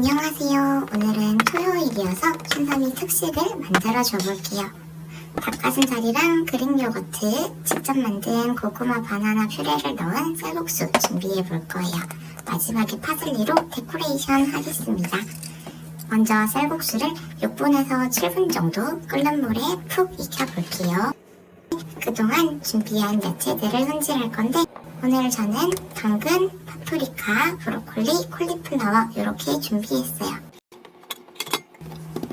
안녕하세요. 오늘은 토요일이어서 춘삼이 특식을 만들어 줘 볼게요. 닭가슴살이랑 그릭 요거트, 직접 만든 고구마 바나나 퓨레를 넣은 쌀국수 준비해 볼 거예요. 마지막에 파슬리로 데코레이션 하겠습니다. 먼저 쌀국수를 6분에서 7분 정도 끓는 물에 푹 익혀 볼게요. 그동안 준비한 야채들을 손질할 건데 오늘 저는 당근, 파프리카, 브로콜리, 콜리플라워 이렇게 준비했어요.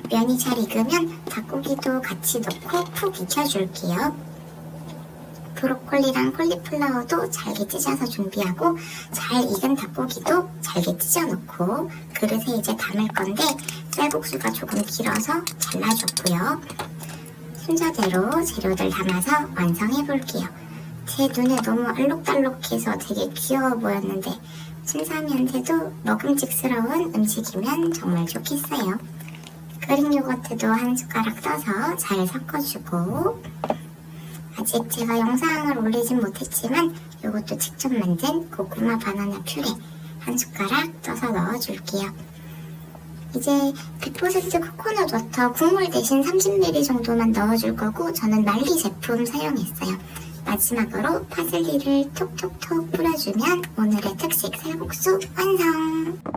면이 잘 익으면 닭고기도 같이 넣고 푹 익혀줄게요. 브로콜리랑 콜리플라워도 잘게 찢어서 준비하고 잘 익은 닭고기도 잘게 찢어 놓고 그릇에 이제 담을 건데 쌀국수가 조금 길어서 잘라줬고요. 순서대로 재료들 담아서 완성해 볼게요. 제 눈에 너무 알록달록해서 되게 귀여워 보였는데 춘삼이한테도 먹음직스러운 음식이면 정말 좋겠어요. 그릭 요거트도 한 숟가락 떠서 잘 섞어주고 아직 제가 영상을 올리진 못했지만 이것도 직접 만든 고구마 바나나 퓨레 한 숟가락 떠서 넣어줄게요. 이제 100% 코코넛 워터 국물 대신 30ml 정도만 넣어줄 거고 저는 말리 제품 사용했어요. 마지막으로 파슬리를 톡톡톡 뿌려주면 오늘의 특식 쌀국수 완성!